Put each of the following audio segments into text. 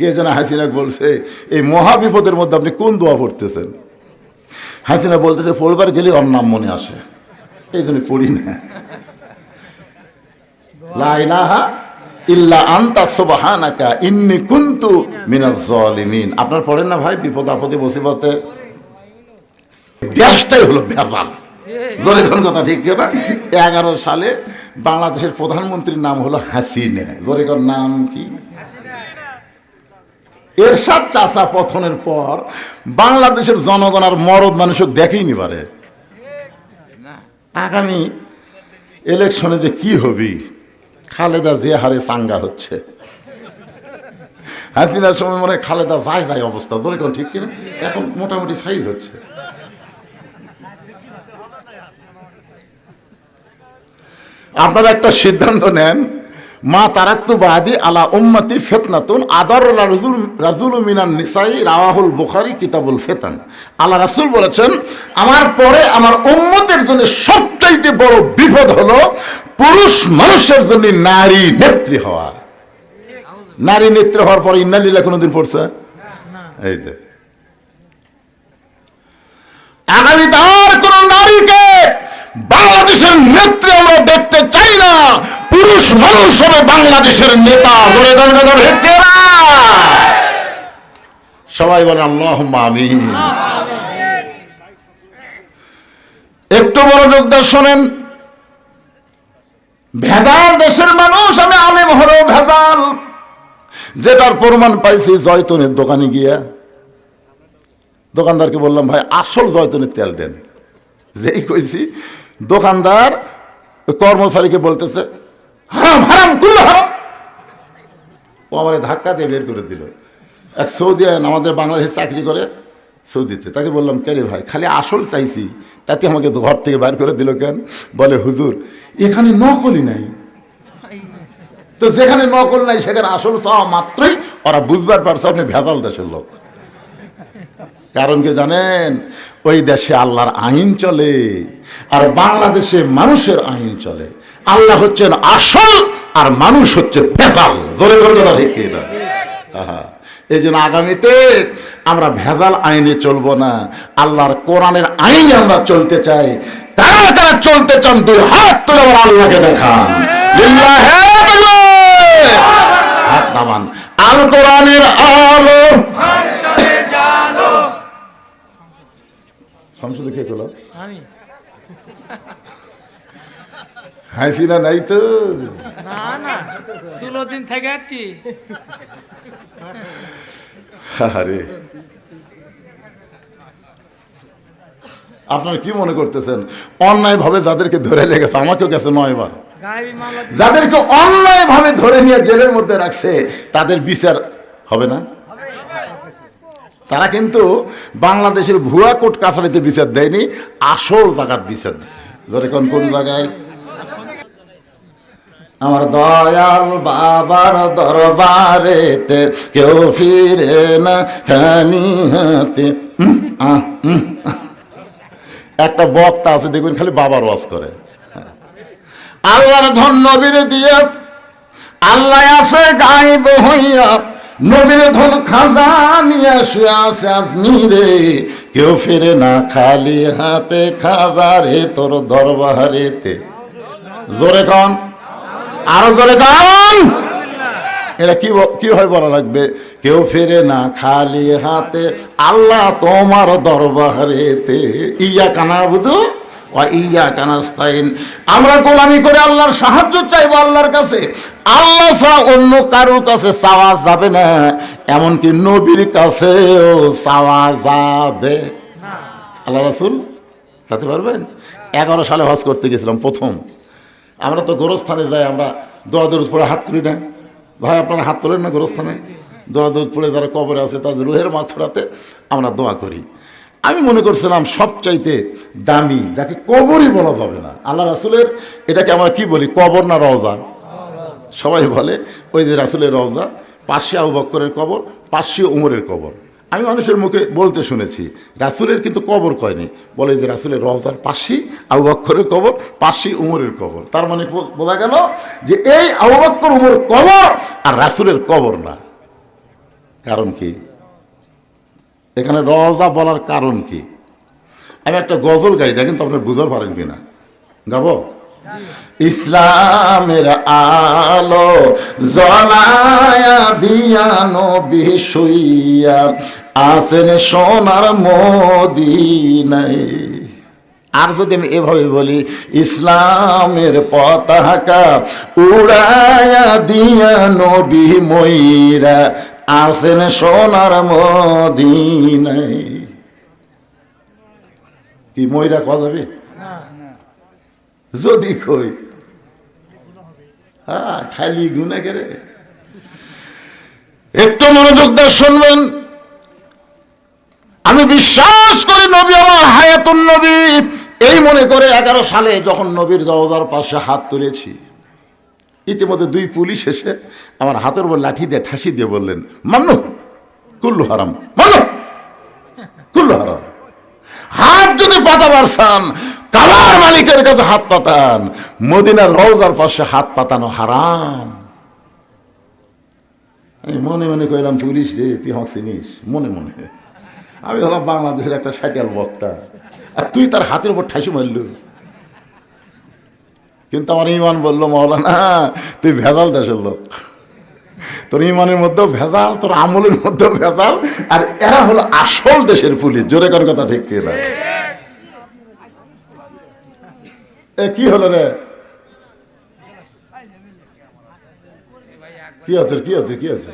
কে যেন হাসিনা বলছে, এই মহা বিপদের মধ্যে আপনি কোন দোয়া পড়তেছেন? হাসিনা বলতেছে, পড়বার গেলে ওর নাম মনে আসে। এই জন্য পড়ি না। লা ইলাহা ইল্লা আনতা ইন্নী মিনাজ আপনার পড়েন না ভাই, বিপদ আপদে, মুসিবতে? দেশটাই হলো ভেজাল। জোরে কথা, ঠিক না এগারো সালে বাংলাদেশের প্রধানমন্ত্রীর নাম হলো হাসিনা। জোরে নাম কি? এরশাদ চাষা পথনের পর বাংলাদেশের জনগণ আর মরদ মানুষক দেখেই পারে। আগামী ইলেকশনে যে কি হবি? খালেদা যে হারে চাঙ্গা হচ্ছে। হাসিনার সময় মনে হয় খালেদা যায় যায় অবস্থা। ধরে কোন ঠিক কিনা? এখন মোটামুটি সাইজ হচ্ছে। আপনারা একটা সিদ্ধান্ত নেন। মা তারাক্তু বাদি আলা উম্মতি ফেতনাতুন আদার রাজুল রাজুল মিনান নিসাই, রাওয়াহুল বুখারি, কিতাবুল ফেতান। আল্লাহ রাসূল বলেছেন, আমার পরে আমার উম্মতের জন্য সবচাইতে বড় বিপদ হলো পুরুষ মানুষের জন্য নারী নেত্রী হওয়া। নারী নেত্রী হওয়ার পরে ইন্নালিল্লাহ কোনোদিন পড়ছে? এই দে আগামীতে আর কোন নারীকে বাংলাদেশের নেত্রী আমরা দেখতে চাই না। পুরুষ মানুষ হবে বাংলাদেশের নেতা। বলে কথা সবাই আল্লাহ আমিন। একটু মনোযোগ দিয়ে শোনেন। ভেজাল দেশের মানুষ আমি আলেম হলো ভেজাল। যেটার প্রমাণ পাইছি জয়তনের দোকানে গিয়া। দোকানদারকে বললাম ভাই আসল জয়তনের তেল দেন। যেই কইছি দোকানদার কর্মচারীকে বলতেছে হারাম হারাম কুল্লো হারাম। ও আমার ধাক্কা দিয়ে বের করে দিল। এক সৌদি আমাদের বাংলাদেশে চাকরি করে সৌদিতে। তাকে বললাম, কে রে ভাই, খালি আসল চাইছি। তাতে আমাকে ঘর থেকে বাইর করে দিল কেন? বলে, হুজুর, এখানে নকলই নাই। তো যেখানে নকল নাই, সেখানে আসল চাওয়া মাত্রই ওরা বুঝবার পারছে আপনি ভেজাল দেশের লোক। কারণ কি জানেন? ওই দেশে আল্লাহর আইন চলে, আর বাংলাদেশে মানুষের আইন চলে। আল্লাহ হচ্ছেন আসল আর মানুষ হচ্ছে ভেজাল। জোরে করে কথা ঠিক না? এই জন্য আগামীতে আমরা ভেজাল আইনে চলবো না। আল্লাহর কোরআনের আইনে আমরা চলতে চাই। কারা কারা চলতে চান দুই হাত তুলে আমার আল্লাহকে দেখান। হাত নামান। আল কোরআনের আলো। সংসদে কে করল আমি। হাসিনা নাই তো। না না ষোলো দিন থেকে যাচ্ছি আরে। আপনারা কি মনে করতেছেন? অন্যায় ভাবে যাদেরকে ধরে লেগেছে আমাকেও গেছে নয়বার গায়েবী মামলা যাদেরকে অন্যায় ভাবে ধরে নিয়ে জেলের মধ্যে রাখছে তাদের বিচার হবে না? তারা কিন্তু বাংলাদেশের ভুয়া কোর্ট কাছারিতে বিচার দেয়নি আসল জায়গার বিচার দিছে। ধরে কোন কোন জায়গায়? আমার দয়াল বাবার দরবারেতে কেউ ফিরে না খানি হাতে। একটা বক্তা আছে, দেখবেন খালি বাবার ওয়াজ করে। আল্লাহর ধন নবীর দিয়ে আল্লাহ আছে গাইব হইয়া, নবীর ধন খাজা নিয়ে শুয়ে আছে আজ নিরে। কেউ ফিরে না খালি হাতে খাজা রে তোর দরবারেতে। জোরে কন। আরও জোরে কন। এটা কি ব- কি বলা লাগবে? কেউ ফিরে না খালি হাতে, আল্লাহ তোমার দরবারেতে। ইয়া কানা বুধু ইয়া কানাস্তাইন আমরা গোলামি করে আল্লাহর সাহায্য চাইব আল্লাহর কাছে। আল্লাহ ছাড়া অন্য কারোর কাছে চাওয়া যাবে না। এমনকি নবীর কাছেও চাওয়া যাবে। আল্লাহ রাসুল যেতে পারবেন? এগারো সালে হজ করতে গেছিলাম প্রথম। আমরা তো গোরস্থানে যাই, আমরা দোয়াদুর পড়ে হাত তুলি না। ভাই, আপনারা হাত তোলেন না গোরস্থানে? দোয়া দরুদ পড়ে যারা কবরে আছে, তাদের রুহের মাখ ফেরাতে আমরা দোয়া করি। আমি মনে করছিলাম সবচাইতে দামি, যাকে কবরই বলা যাবে না। আল্লাহ রাসুলের এটাকে আমরা কি বলি, কবর না রওজা? সবাই বলে, ওই যে রাসুলের রওজা পাশে আবু বক্করের কবর পাশে উমরের কবর। আমি মানুষের মুখে বলতে শুনেছি, রাসুলের কিন্তু কবর কয়নি। বলে যে রাসুলের রওজার পাশেই আবু কবর, পাশেই উমরের কবর। তার মানে বোঝা গেল যে এই আবু বক্কর উমর কবর আর রাসুলের কবর না। কারণ কি? এখানে রওজা বলার কারণ কি? আমি একটা গজল গাই, দেখেন তো আপনার বুঝতে পারেন কিনা। গাবো? ইসলামের আলো জলায়া দিয়া নবী শুইয়া আসেন সোনার মদিনায়। আর যদি আমি এভাবে বলি ইসলামের পতাকা উড়ায়া দিয়া নবী ময়রা আসেন সোনার মদিনায়। কি ময়রা কয়া যাবে? যদি কই। খালি গুনে করে একটু মনোযোগ দিয়ে শুনবেন। আমি বিশ্বাস করি নবী আমার হায়াতুন নবী। এই মনে করে এগারো সালে যখন নবীর দরজার পাশে হাত তুলেছি, ইতিমধ্যে দুই পুলিশ এসে আমার হাতের উপর লাঠি দিয়ে ঠাসি দিয়ে বললেন, মান্নু, কুল্লু হারাম। মান্নু, কুল্লু হারাম। হাত যদি পাতা পারছান কাবার মালিকের কাছে হাত পাতান। মদিনার রওজার পাশে হাত পাতানো হারাম। আমি মনে মনে কইলাম, পুলিশ রে, তুই আমার চিনিস? মনে মনে। আমি হলাম বাংলাদেশের একটা সাইকেল বক্তা। আর তুই তার হাতের উপর ঠাসি মারল। কিন্তু আমার ইমান বলল, মৌলানা, তুই ভেজাল দেশের লোক। তোর ইমানের মধ্যেও ভেজাল, তোর আমলের মধ্যেও ভেজাল, আর এরা হলো আসল দেশের পুলিশ। জোরে কোন কথা ঠিক কি না এ, কি হলো রে? কি আছে কি আছে কি আছে?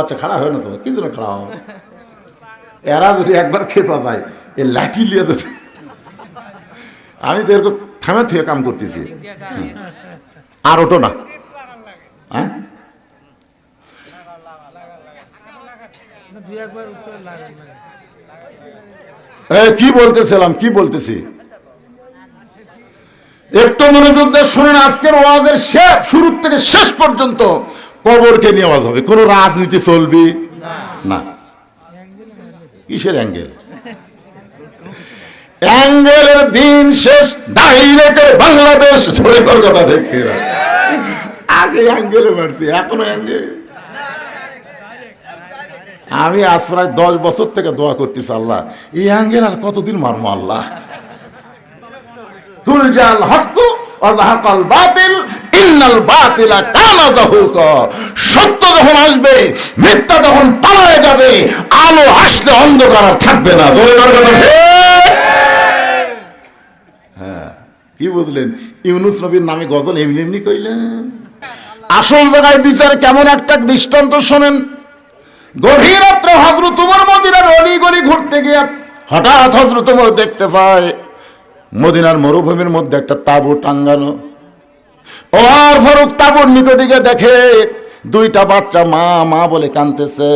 আচ্ছা খাড়া হয় না তো, কি জন্য খাড়া হয়? এরা যদি একবার খেপা যায়, এ লাঠি লিয়ে দিতে আমি তো এরকম থামে থুয়ে কাম করতেছি। আর ওটো না। হ্যাঁ? কি বলতেছিলাম, কি বলতেছি? একটু মনোযোগ দিয়ে শুনেন, আজকের ওয়াজের শেষ শুরু থেকে শেষ পর্যন্ত কবরকে নিয়ে ওয়াজ হবে। কোনো রাজনীতি চলবে? না। কিসের অ্যাঙ্গেল? অ্যাঙ্গেলের দিন শেষ ডাইরেক্টের বাংলাদেশ। ধরে কথা দেখে আগে অ্যাঙ্গেলে মারছি এখনও অ্যাঙ্গেল? আমি আজ প্রায় দশ বছর থেকে দোয়া করতেছি আল্লাহ, এই অ্যাঙ্গেল আর কতদিন মারবো আল্লাহ? কুল জাল হক্কু অজাহাকাল বাতিল, ইন্নাল কানা জাহুক সত্য যখন আসবে, মিথ্যা যখন পালায় যাবে, আলো আসলে অন্ধকার আর থাকবে না। হ্যাঁ কি বুঝলেন? ইউনুস নবীর নামে গজল এমনি এমনি কইলেন। আসল জায়গায় বিচার কেমন একটা দৃষ্টান্ত শোনেন। গভীর রাত্রে হজরত উমর মদিনার অলি গলি ঘুরতে গিয়ে হঠাৎ হজরত উমর দেখতে পায় মদিনার মরুভূমির মধ্যে একটা তাঁবু টাঙ্গানো। ওমর ফারুক তাঁবুর নিকটে গিয়ে দেখে দুইটা বাচ্চা মা মা বলে কানতেছে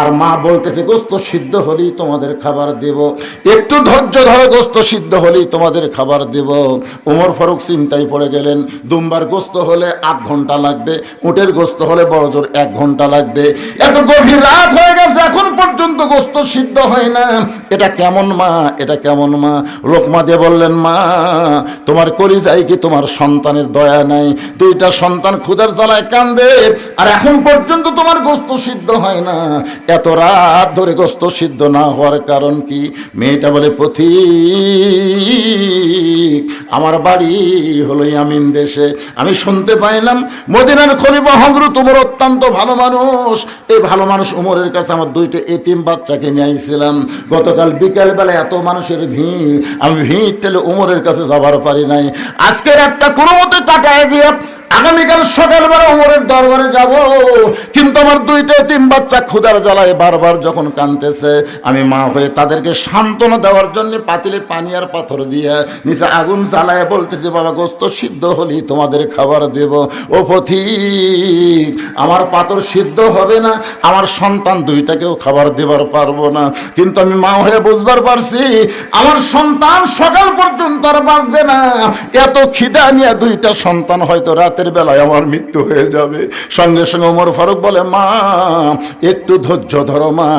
আর মা বলতেছে, গোস্ত সিদ্ধ হলেই তোমাদের খাবার দেব। একটু ধৈর্য ধরো, গোস্ত সিদ্ধ হলেই তোমাদের খাবার দেব। ওমর ফারুক চিন্তায় পড়ে গেলেন, দুমবার গোস্ত হলে আধ ঘণ্টা লাগবে, উটের গোস্ত হলে বড় জোর এক ঘণ্টা লাগবে। এত গভীর রাত হয়ে গেছে এখন পর্যন্ত গোস্ত সিদ্ধ হয় না। এটা কেমন মা? এটা কেমন মা? লোকমা দিয়ে বললেন, মা, তোমার কলিজায় কি তোমার সন্তানের দয়া নাই? দুইটা সন্তান ক্ষুদার জ্বালায় কান্দে, আর এখন পর্যন্ত তোমার গোস্ত সিদ্ধ হয় না। এত রাত ধরে গোস্ত সিদ্ধ না হওয়ার কারণ কি? মেয়েটা বলে পথিক আমার বাড়ি হলো ইয়ামিন দেশে। আমি শুনতে পাইলাম, মদিনার খলিফা হজরত উমর অত্যন্ত ভালো মানুষ। এই ভালো মানুষ উমরের কাছে আমার দুইটা এতিম বাচ্চাকে নিয়ে আইছিলাম। গতকাল বিকালবেলা এত মানুষের ভিড়, আমি ভিড় তেলে উমরের কাছে যাবার পারি নাই। আজকের একটা কোনো মতে কাটায় দিয়ে আগামীকাল সকালবেলা উমরের দরবারে যাব, কিন্তু আমার দুইটা তিন বাচ্চা ক্ষুদার জ্বালায় বারবার যখন কানতেছে আমি মা হয়ে তাদেরকে সান্ত্বনা দেওয়ার জন্য পাতিলে পানি আর পাথর দিয়ে নিচে আগুন জ্বালায় বলতেছে, বাবা, গোস্ত সিদ্ধ হলি, তোমাদের খাবার দেব। ও পথিক আমার পাথর সিদ্ধ হবে না, আমার সন্তান দুইটাকেও খাবার দেবার পারব না। কিন্তু আমি মা হয়ে বুঝবার পারছি, আমার সন্তান সকাল পর্যন্ত আর বাঁচবে না। এত খিদা নিয়ে দুইটা সন্তান হয়তো রাতের বেলায় আমার মৃত্যু হয়ে যাবে। সঙ্গে সঙ্গে ওমর ফারুক বলে, মা, একটু ধৈর্য ধরো, মা।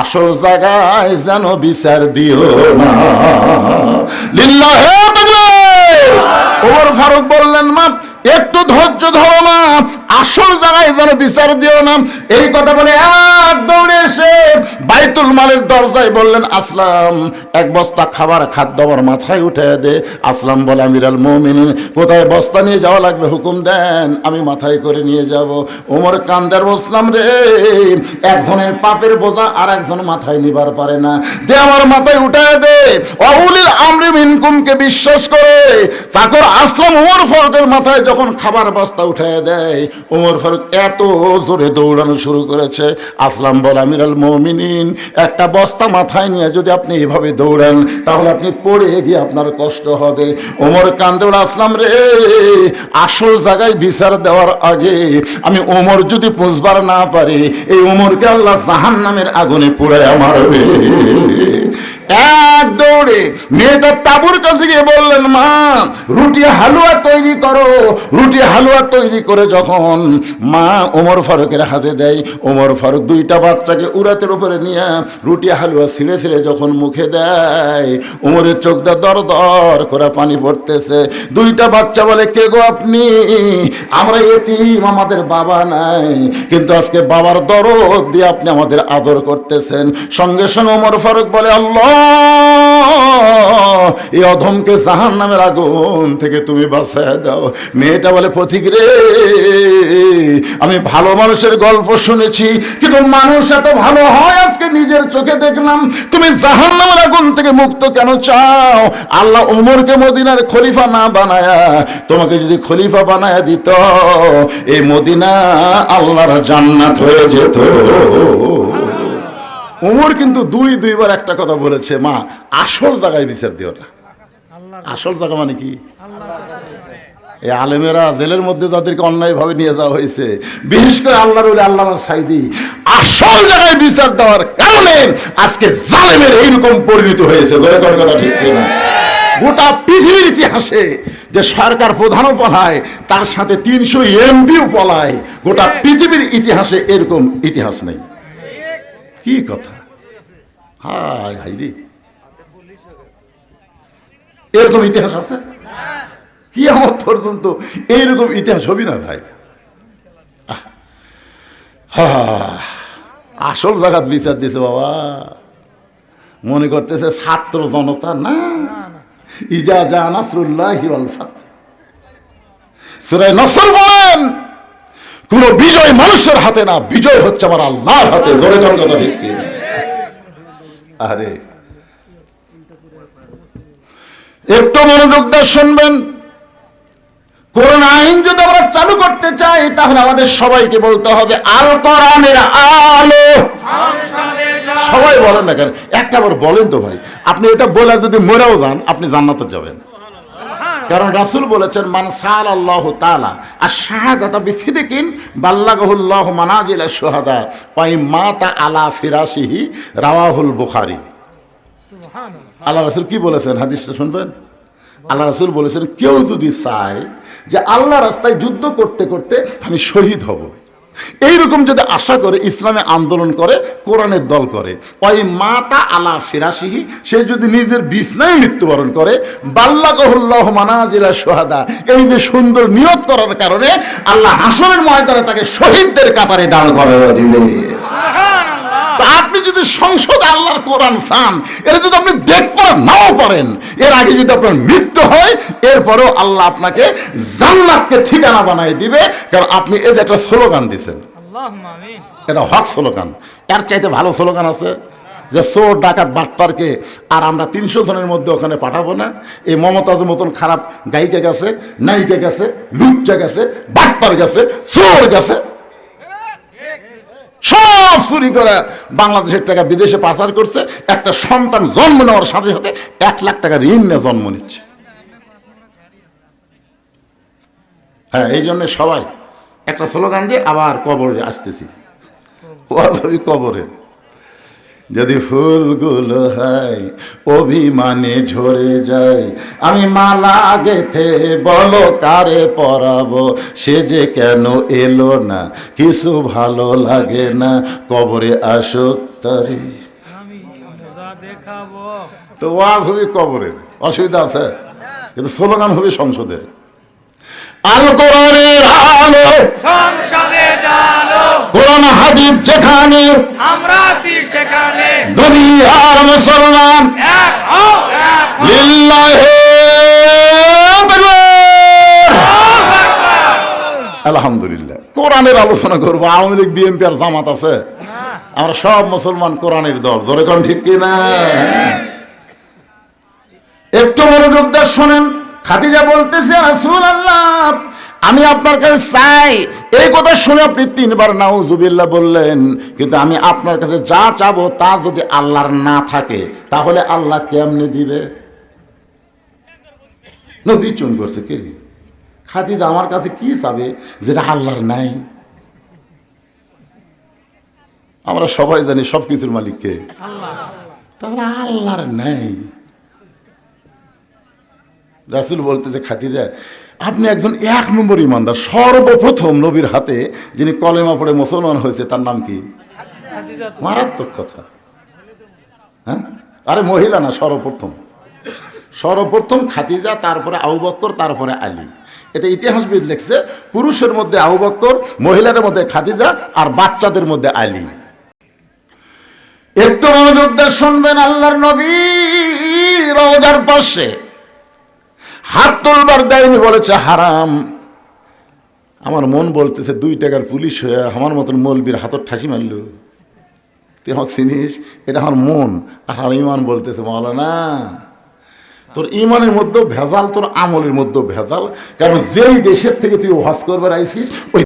আসল জায়গায় যেন বিচার দিও না। লিল্লাহে ওমর ফারুক বললেন, মা, একটু ধৈর্য ধরো না আসল জায়গায় যেন বিচার দিও না, এই কথা বলে এক দৌড়ে এসে বাইতুল মালের দরজায় বললেন, আসলাম। এক বস্তা খাবার খাদ্য আমার মাথায় উঠে দে। আসলাম বলে, আমিরাল মমিন কোথায় বস্তা নিয়ে যাওয়া লাগবে? হুকুম দেন, আমি মাথায় করে নিয়ে যাব। ওমর কান্দার বসলাম রে, একজনের পাপের বোঝা আর একজন মাথায় নিবার পারে না। দে আমার মাথায় উঠে দে অউলিল আমরি মিনকুমকে বিশ্বাস করে। চাকর আসলাম ওমর ফরদের মাথায় যখন খাবার বস্তা উঠে দেয় ওমর ফারুক এত জোরে দৌড়ানো শুরু করেছে। আসলাম বল, আমিরাল মমিনিন, একটা বস্তা মাথায় নিয়ে যদি আপনি এভাবে দৌড়ান, তাহলে আপনি পড়ে গিয়ে আপনার কষ্ট হবে। ওমর কান্দুল আসলাম রে, আসল জায়গায় বিচার দেওয়ার আগে আমি ওমর যদি পুষবার না পারি, এই ওমরকে আল্লাহ জাহান নামের আগুনে পুড়ে মারবে। এক দৌড়ে মেয়েটা তাবুর কাছে গিয়ে বললেন, মা, রুটি হালুয়া তৈরি করো। রুটি হালুয়া তৈরি করে যখন মা ওমর ফারুকের হাতে দেয়, ওমর ফারুক দুইটা বাচ্চাকে উড়াতের উপরে নিয়ে রুটি হালুয়া ছিঁড়ে ছিঁড়ে যখন মুখে দেয়, ওমরের চোখ দিয়ে দর দর করে পানি পড়তেছে। দুইটা বাচ্চা বলে, কে গো আপনি? আমরা এতিম, আমাদের বাবা নাই। কিন্তু আজকে বাবার দরদ দিয়ে আপনি আমাদের আদর করতেছেন। সঙ্গে সঙ্গে ওমর ফারুক বলে, আল্লাহ এই অধমকে জাহান নামের আগুন থেকে তুমি বাঁচায় দাও। মেয়েটা বলে, পথিক রে, আমি ভালো মানুষের গল্প শুনেছি, কিন্তু মানুষ এত ভালো হয়, আজকে নিজের চোখে দেখলাম। তুমি জাহান নামের আগুন থেকে মুক্ত কেন চাও? আল্লাহ উমরকে মদিনার খলিফা না বানায়া, তোমাকে যদি খলিফা বানায়া দিত, এই মদিনা আল্লাহর জান্নাত হয়ে যেত। উমর কিন্তু দুই দুইবার একটা কথা বলেছে মা আসল জায়গায় বিচার দিও না। আসল জায়গা মানে কি? এই আলেমেরা জেলের মধ্যে তাদেরকে অন্যায়ভাবে নিয়ে যাওয়া হয়েছে বিশেষ করে আল্লাহর আল্লাহ সাইদি আসল জায়গায় বিচার দেওয়ার কারণে আজকে জালেমের এইরকম পরিণত হয়েছে। কথা ঠিক কিনা? গোটা পৃথিবীর ইতিহাসে যে সরকার প্রধানও পলায় তার সাথে তিনশো এমপিও পলায় গোটা পৃথিবীর ইতিহাসে এরকম ইতিহাস নেই। কি কথা? হাই হাই রে। এরকম ইতিহাস আছে? কি আমার পর্যন্ত এইরকম ইতিহাস হবি না ভাই? আসল জায়গাত বিচার দিছে বাবা। মনে করতেছে ছাত্র জনতা, না। ইজা জা নাসরুল্লাহ সুরাই নসর বলেন কোন বিজয় মানুষের হাতে না, বিজয় হচ্ছে আমার আল্লাহর হাতে। জোরে কথা ঠিক আরে। একটু মনোযোগ দিয়ে শুনবেন। কোরআন আইন যদি আমরা চালু করতে চাই, তাহলে আমাদের সবাইকে বলতে হবে, আল কোরআনের আলো। সবাই বলেন না কেন? একটা বার বলেন তো ভাই। আপনি এটা বলে যদি মরেও যান, আপনি জান্নাতে যাবেন। কারণ রাসুল বলেছেন মানসাল আল্লাহ তালা আর শাহাদাতা বিসিদিকিন বাল্লাগাহুল্লাহ মানাজিলা শুহাদা মা মাতা আলা ফিরাসিহি রাওয়াহুল বুখারি। আল্লাহ রাসুল কি বলেছেন? হাদিসটা শুনবেন? আল্লাহ রাসুল বলেছেন কেউ যদি চায় যে আল্লাহ রাস্তায় যুদ্ধ করতে করতে আমি শহীদ হব। এইরকম যদি আশা করে ইসলামে আন্দোলন করে, কোরআনের দল করে, ওই মাতা আলা ফিরাসিহি সে যদি নিজের বিছনায় মৃত্যুবরণ করে বাল্লাকহুল্লাহ মানাজিলা সোহাদা এই যে সুন্দর নিয়ত করার কারণে আল্লাহ হাসনের ময়দানে তাকে শহীদদের কাতারে দাঁড় করে দিবে তা আপনি যদি সংসদ আল্লাহর কোরআন চান এটা যদি আপনি দেখতে নাও পারেন এর আগে যদি আপনার মৃত্যু হয় এরপরেও আল্লাহ আপনাকে জান্নাতকে ঠিকানা বানাই দিবে কারণ আপনি এই যে একটা স্লোগান দিছেন। আল্লাহুম্মা এটা হক স্লোগান। এর চাইতে ভালো স্লোগান আছে যে চোর ডাকাত বাটপারকে আর আমরা তিনশো জনের মধ্যে ওখানে পাঠাবো না। এই মমতাজের মতন খারাপ গায়িকা গেছে নায়িকা গেছে লুচ্চা গেছে বাটপার গেছে চোর গেছে। সব চুরি করে বাংলাদেশের টাকা বিদেশে পাচার করছে। একটা সন্তান জন্ম নেওয়ার সাথে সাথে এক লাখ টাকা ঋণ নিয়ে জন্ম নিচ্ছে। হ্যাঁ এই জন্য সবাই একটা স্লোগান দিয়ে আবার কবরে আসতেছি। কবরে। যদি ফুলগুলো হয় অভিমানে ঝরে যায়। আমি মালা গেথে বলো কারে পরাবো? সে যে কেন এলো না? কিছু ভালো লাগে না। কবরে আসুক তারে। আমি মজা দেখাবো। তো ওয়াজ হবে কবরের। অসুবিধা আছে? কিন্তু স্লোগান হবে সংসদের আল কোরআনের আলো। সংসদে জানো কোরআন হাদিব যেখানে আমরা আছি সেখানে দুনিয়ার মুসলমান এক হও এক হও। লিল্লাহে আলহামদুলিল্লাহ। কোরআনের আলোচনা করব আওয়ামী লীগ বিএনপি আর জামাত আছে। আমরা সব মুসলমান কোরআনের দল ধরে কোন ঠিক কিনা? একটু মনোযোগ দিয়ে শোনেন খাদিজা বলতেছে রাসূল আল্লাহ আমি আপনার কাছে চাই। এই কথা শুনে আপনি তিনবার নাউজুবিল্লাহ বললেন, কিন্তু আমি আপনার কাছে যা চাবো তা যদি আল্লাহর না থাকে, তাহলে আল্লাহ কেমনে দিবে? চুন করছে কে? খাদিজা আমার কাছে কি চাবে যেটা আল্লাহর নাই? আমরা সবাই জানি সব কিছুর মালিককে তাহলে আল্লাহর নাই। রাসুল বলতে যে খাতিজা আপনি একজন এক নম্বর ইমানদার, সর্বপ্রথম নবীর হাতে যিনি কলেমা পড়ে মুসলমান হয়েছে, তার নাম কি? মারাত্মক কথা। হ্যাঁ? আরে মহিলা না, সর্বপ্রথম। সর্বপ্রথম খাতিজা তারপরে আবু বক্কর, তারপরে আলী। এটা ইতিহাসবিদ লিখছে, পুরুষের মধ্যে আবু বক্কর, মহিলাদের মধ্যে খাতিজা আর বাচ্চাদের মধ্যে আলী। একটু মনোযোগ শুনবেন আল্লাহর নবী রওজার পাশে। হাত তোলবার দেয়নি, বলেছে, হারাম। আমার মন বলতেছে, দুই টাকার পুলিশ হয়ে আমার মতন মলবির হাতর ঠাসি মারল। তুই আমাকে চিনিস? এটা আমার মন। আর আমার ইমান বলতেছে না তোর ইমানের মধ্যেও ভেজাল, তোর আমলের মধ্যেও ভেজাল। কারণ যেই দেশের থেকে তুই ওয়াজ করবার আইসিস, ওই